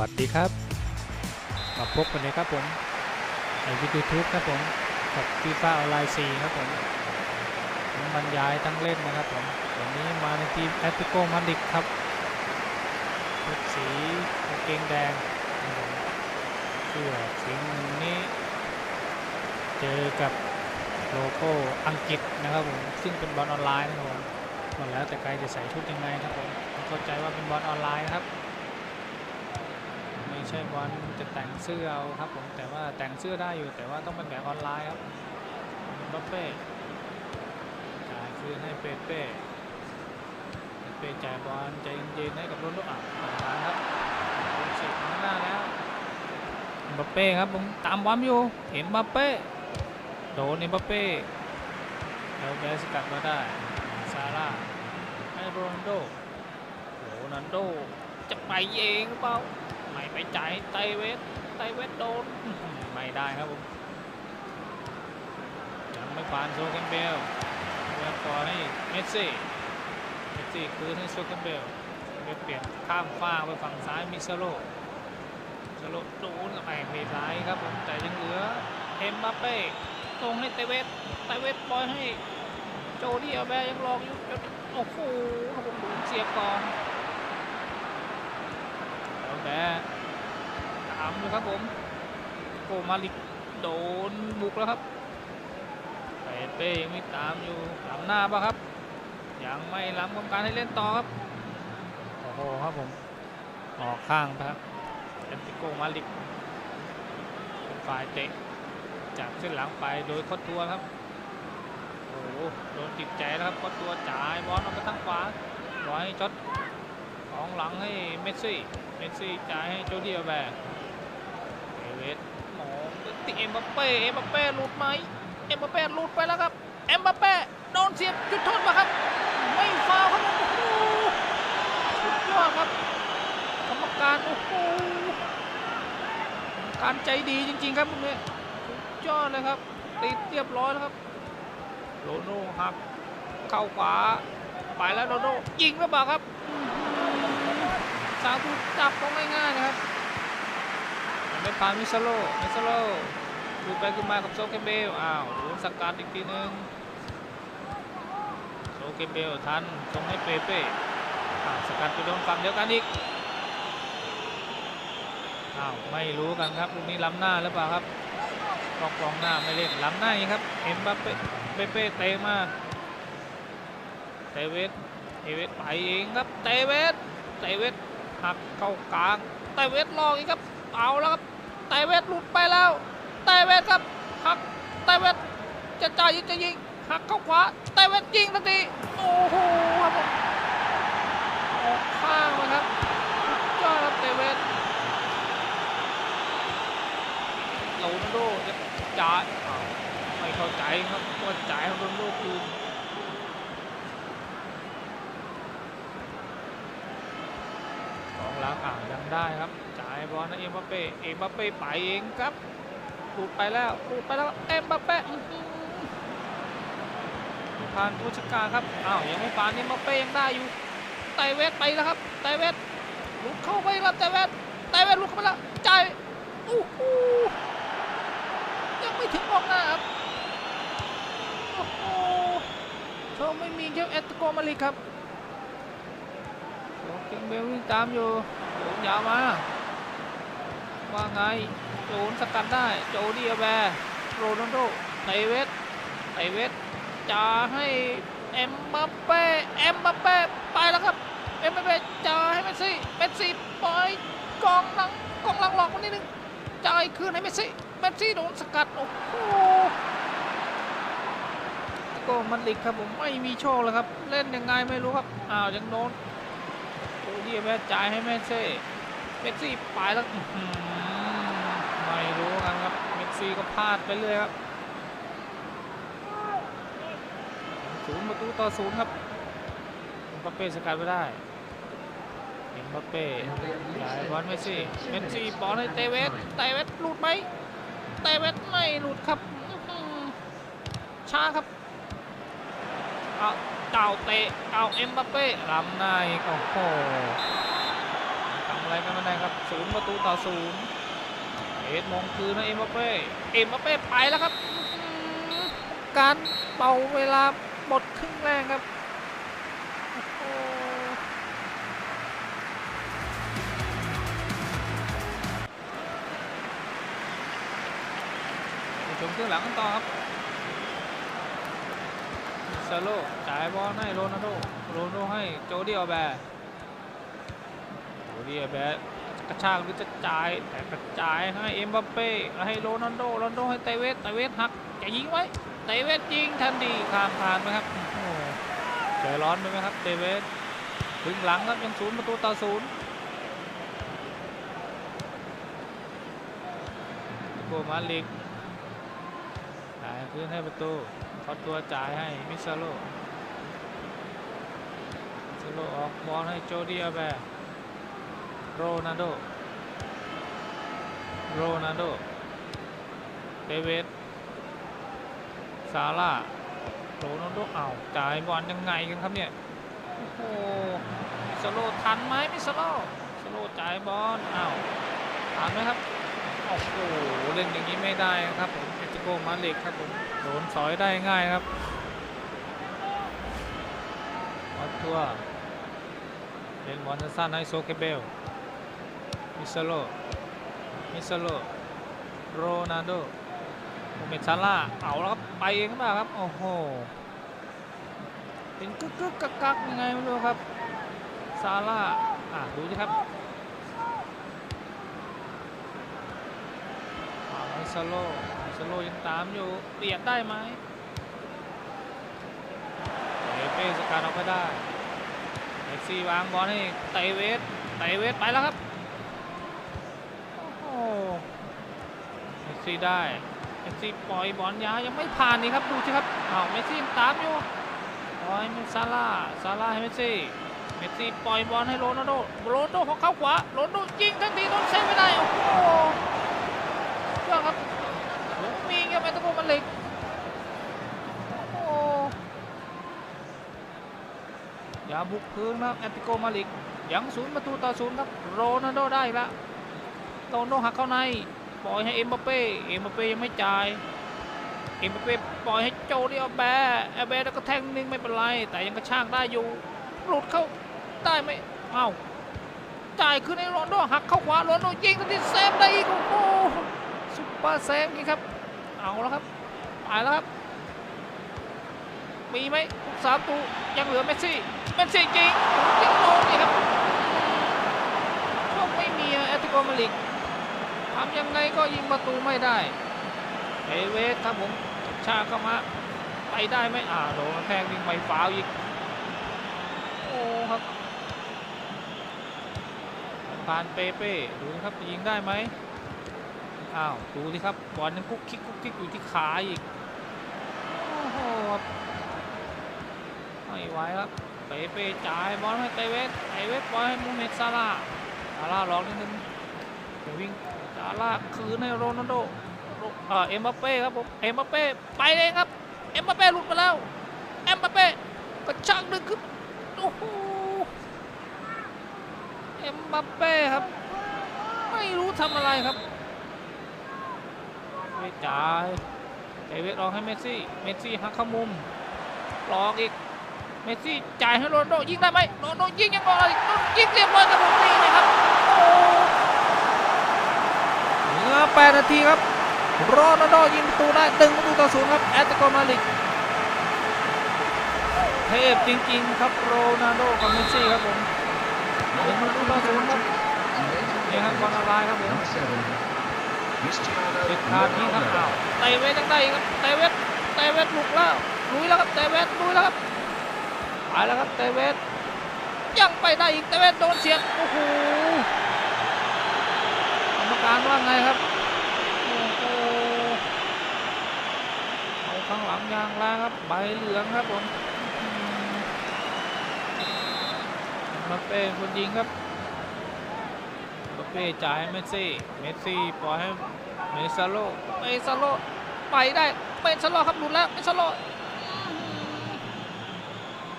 วัสดีครับ มาพบกันเลยครับผมในวิดีโอทูบครับผมกับฟีฟ่าออนไลน์4ครับผมบรรยายทั้งเล่นนะครับผมวันนี้มาในทีมแอตติโกมาดริดครับชุดสีกางเกงแดงเสื้อสีเงินนี้เจอกับโลโก้อังกฤษนะครับผมซึ่งเป็นบอลออนไลน์นะครับผมก็แล้วแต่ใครจะใส่ชุดยังไงครับผมเข้าใจว่าเป็นบอลออนไลน์ครับ ใช่บอลจะแต่งเสื้อเอาครับผมแต่ว่าแต่งเสื้อได้อยู่แต่ว่าต้องเป็นแบบออนไลน์ครับบัปเป้จ่ายคืนให้เปเป้เปเป้จ่ายบอลใจเย็นๆให้กับโรนลโดอะผ่านครับเสียบข้างหน้าแล้วบัปเป้ครับผมตามบอลอยู่เห็นบัปเป้โดนเอ็มบัปเป้แล้วแบสกัดมาได้ซาร่าให้โรนัลโดโรนัลโดจะไปเองเปล่า ไม่ไปจ่ายไตเวสไตเวสโดนไม่ได้ครับผมยังไม่ผ่านโซเคนเบลเลือกต่อให้เมสซี่เมสซี่คืนให้โซเคนเบลเบลเปลี่ยนข้ามฟ้าไปฝั่งซ้ายมิซาโลซาโลโดนกับไอ้เพซ้ายครับผมแต่ยังเหลือเอ็มบัปเป้ตรงให้ไตเวสไตเวสปล่อยให้โจดี้อาแบยังรองอยู่จนโอ้โหครับผมโดนเสียบก่อน แล้วแบะตามเลยครับผมโกมาลิกโดนบุกแล้วครับเปเป้ยังไม่ตามอยู่ล้ำหน้าปะครับยังไม่ล้ำกรรมการให้เล่นต่อครับโอ้โหครับผมออกข้างไปครับเอนติโกมาลิกเป็นฝ่ายเตะจากเส้นหลังไปโดยคอตัวครับโอ้โหโดนติดใจแล้วครับคอตัวจ่ายบอลออกไปทางขวาร้อยจด ของหลังให้เมสซี่ เมสซี่จ่ายให้โจดีอาแบร์เอเวสมองติเอ็มบัปเป้ เอ็มบัปเป้หลุดไหม เอ็มบัปเป้หลุดไปแล้วครับ เอ็มบัปเป้โดนเสียบจุดโทษมาครับ ไม่ฟาวครับโอ้โหสุดยอดครับกรรมการโอ้โหกรรมการใจดีจริง ๆ ครับพวกนี้สุดยอดเลยครับ ติดเรียบร้อยแล้วครับ โรโน่หักเข้าขวาไปแล้วโรโน่ยิงหรือเปล่าครับ สาธุจับก็ง่ายๆนะครับไม่ผ่านมิซาโลมิซาโลดูไปขึ้นมากับโซเคเบล อ้าวโดนสกัดอีกทีนึงโซเคเบลทันส่งให้เปเป้สกัดไปโดนฝั่งเดียวกันอีก อ้าว ไม่รู้กันครับลูกนี้ล้ำหน้าหรือเปล่าครับกองกองหน้าไม่เล่นล้ำหน้าอีกครับ เอ็มบัปเป้เปเป้เตะมาเตเวสเตเวสไปเองครับ เตเวสเตเวส หักเข้ากลางไตเวทลองอีกครับ เอาแล้วครับไตเวทหลุดไปแล้วไตเวทครับหักไตเวทจะจ่ายยิงจะยิงหักเข้าขวาไตเวทยิงทันทีโอ้โหครับผมออกข้างเลยครับสุดยอดครับไตเวทโรนัลโดจะจ่ายไม่เข้าใจครับว่าจ่ายให้โรนัลโดคืน ของหลังอ่างยัง ได้ครับจ่ายบอลนะเอ็มบัปเป้เอ็มบัปเป้ไปเองครับหลุดไปแล้วหลุดไปแล้วเอ็มบัปเป้ผ่านผู้จัดการครับอ้าวยังไม่ผ่านเอ็มบัปเป้ยังได้อยู่ไตเวสไปแล้วครับไตเวสลุดเข้าไปครับไตเวสไตเวสลุดเข้าไปแล้วจ่ายโอ้โหยังไม่ถึงกองหน้าครับโอ้โหเขาไม่มีเจ้าเอตโกมาลิครับโอเคเบลวิ่งตามอยู่ โดนยาวมาว่าไงโจนสกัดได้โจดีอาแบร์โรนัลโดไตเวสไตเวสจ่าให้เอ็มบัปเป้เอ็มบัปเป้ไปแล้วครับเอ็มบัปเป้จ่าให้เมสซี่เมสซี่ปล่อยกองหลังกองหลังหลอกคนนิดนึงจ่ายคืนให้เมสซี่เมสซี่โดนสกัดโอ้โหก็มันลิกครับผมไม่มีโชคเลยครับ เล่นยังไงไม่รู้ครับอ้าวยังโดน โอ้ดีแม่จ่ายให้เมสซี่เมสซี่ไปแล้วไม่รู้กันครับเมสซี่ก็พลาดไปเลยครับศูนย์ประตูต่อศูนย์ครับเอ็มบัปเป้สกัดไม่ได้เอ็มบัปเป้จ่ายบอลเมสซี่เมสซี่บอลให้เตเวสเตเวสหลุดไหมเตเวสไม่หลุดครับช้าครับเอา เก่าเตะเก่าเอ็มบัปเป้ล้ำหน้าอีกโอ้โหกรรมอะไรกันม่ได้ครับศูนย์ประตูต่อศูนย์เอ็ดมองคืนนะเอ็มบัปเป้เอ็มบัปเป้ไปแล้วครับ การเป่าเวลาหมดครึ่งแรกครับโอ้ชมเครื่องหลังกันต่อครับ ซาโลจ่ายบอลให้โรนัลโดโรนัลโดให้โจดี้อัลแบร์โจดี้อัลแบร์กระชากหรือจะจ่ายแต่กระจายให้เอ็มบัปเป้ให้โรนัลโดโรนัลโดให้เตเวสเตเวสหักจะยิงไว้เตเวสยิงทันทีข้ามผ่านไปครับใจร้อนไปไหมครับเตเวสถึงหลังครับยังศูนย์ประตูต่อศูนย์โกมาลิกจ่ายพื้นให้ประตู ขอตัวจ่ายให้มิซาโลมิซาโลออกบอลให้โจดีอาแบร์โรนัลโด โรนัลโด เดวิดซาร่าโรนัลโดเอาวจ่ายบอลยังไงกันครับเนี่ย โอ้โหมิซาโลทันไหมมิซาโลมิซาโลจ่ายบอลอ้าวทันไหมครับ โอ้โห เล่นอย่างนี้ไม่ได้ครับผมเอติ โกมาเล็กครับผมโดนสอยได้ง่ายครับวัดตัวเล่นบอลสั้นให้โซเคเบลมิซาโลมิซาโลโรนัลโดโมเมนซาร่าเอาแล้วครับไปเองหรือเปล่าครับโอ้โหเป็นกึกกึกกักกักยังไงไม่รู้ครับซาร่าอะดูสิครับเอาโล สโลยังตามอยู่เบียดได้ไหมเอเป้สกัดออกไปได้เอฟซีวางบอลให้ไตเวสไตเวสไปแล้วครับโอ้โหเอฟซีได้เอฟซีปล่อยบอลยาวยังไม่ผ่านนี่ครับดูสิครับอ้าวเมสซี่ตามอยู่ปล่อยเมซาร่าซาร่าให้เมสซี่เมสซี่ปล่อยบอลให้โรนัลโดโรนัลโดเขาเขาขวาโรนัลโดยิงทันทีโดนเซฟไม่ได้โอ้โหเรื่องครับ เงี้ยแมนตะโกมันเหล็กโอ้อย่าบุกพื้นนะแอติโกมาลิกยังศูนย์ประตูต่อศูนย์ครับโรนัลโดได้ล้วโตโนหักเข้าในปล่อยให้เอ็มบัปเป้เอ็มบัปเป้ยังไม่จ่ายเอ็มบัปเป้ปล่อยให้โจดีอาแบร์อาแบร์แล้วก็แทงนึงไม่เป็นไร แต่ยังกระชากได้อยู่หลุดเข้าได้ไหมเอ้าจ่ายขึ้นให้โรนลโดหักเข้าขวาโรนลโดยิงทันทีเซฟได้อีกโอ้โหซุปเปอร์เซฟนี่ครับเอาแล้วครับ ไปแล้วครับ มีไหมสาตูยังเหลือเมสซี่เมสซี่จริงยังโดนนี่ครับช่วงไม่มีแอตติโกมาลิกทำยังไงก็ยิงประตูไม่ได้เอเวสครับผมชาเข้ามาไปได้ไหมอ่าโดนแทงยิงไม่ฟาวอีกโอ้ครับผ่านเปเป้ดูครับยิงได้ไหม อ้าวดูสิครับบอลยังกุ๊กคิกกุ๊กคิกอยู่ที่ขาอีกโอ้โหครับไม่ไหวครับเปเปจ่ายบอลให้เตเวสเตเวสบอลให้มูเมดซาร่าซาร่าลองนิดนึงเดี๋ยววิ่งซาร่าคืนให้โรนัลโดโรเอ่อเอ็มบัปเป้ครับผมเอ็มบัปเป้ไปเลยครับเอ็มบัปเป้หลุดมาแล้วเอ็มบัปเป้กระชากดึงขึ้นโอ้โหเอ็มบัปเป้ครับ ไม่รู้ทำอะไรครับ ไม่จ่ายเอเวสลองให้เมสซี่ เมสซี่หักเข้ามุมลองอีก เมสซี่จ่ายให้โรนโดยิงได้ไหมโรนโดยิงยังก่อนอีกยิงเรียบร้อยกับผมนี่นะครับโอ้เหลือ8นาทีครับโรนโดยิงประตูได้ตึงประตูต่อศูนย์ครับแอตเลติโกมาดริดเทพจริงๆครับโรนัลโดกับเมสซี่ครับผมหนึ่งประตูต่อศูนย์ครับนี่ครับบอลอะไรครับผม เด็ดขาดนี้ครับอ้าวเตะเวทยังได้อีกครับเตะเวทเตะเวทลุกแล้วลุยแล้วครับเตะเวทลุยแล้วครับไปแล้วครับเตะเวทยังไปได้อีกเตะเวทโดนเสียดโอ้โหกรรมการว่าไงครับโอ้โหเอาข้างหลังยางแรงครับใบเหลืองครับผมมาเป็นคนยิงครับ ปเป้จ่ายให้เมสซี่ เมสซี่ปล่อยให้เมซาโล เมซาโลไปได้เมซาโลครับหลุดแล้วเมซาโล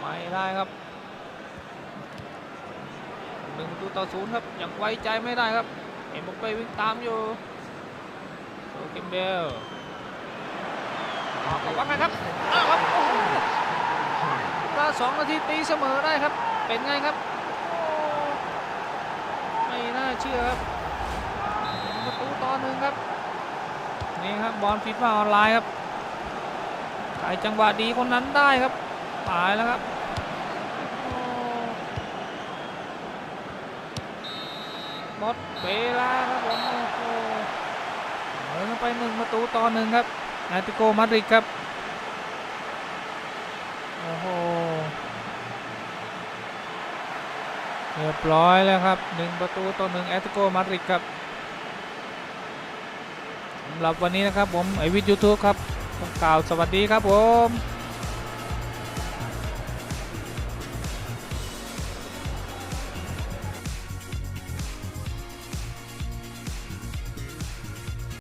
ไม่ได้ครับหนึ่งประตูต่อศูนย์ครับยังไว้ใจไม่ได้ครับเอ็มบัปเป้วิ่งตามอยู่โซเกมเบลออกว่าไงครับอ้าวครับโอ้โหเวลาสองนาทีตีเสมอได้ครับ เป็นไงครับโอ้ไม่น่า เชื่อครับประตูต่อหนึ่งครับ นี่ครับบอลฟีฟ่าออนไลน์ครับใครจังหวะดีคนนั้นได้ครับตายแล้วครับหมดเวลาครับผมโอ้โหเหมือไปหนึ่งประตูต่อหนึ่งครับแอตติโกมาดริดครับโอ้โห เรียบร้อยแล้วครับหนึ่งประตูต่อหนึ่งแอตติโกมาดริดครับสำหรับวันนี้นะครับผมไอวิทยูทูบครับกล่าวสวัสดีครับผม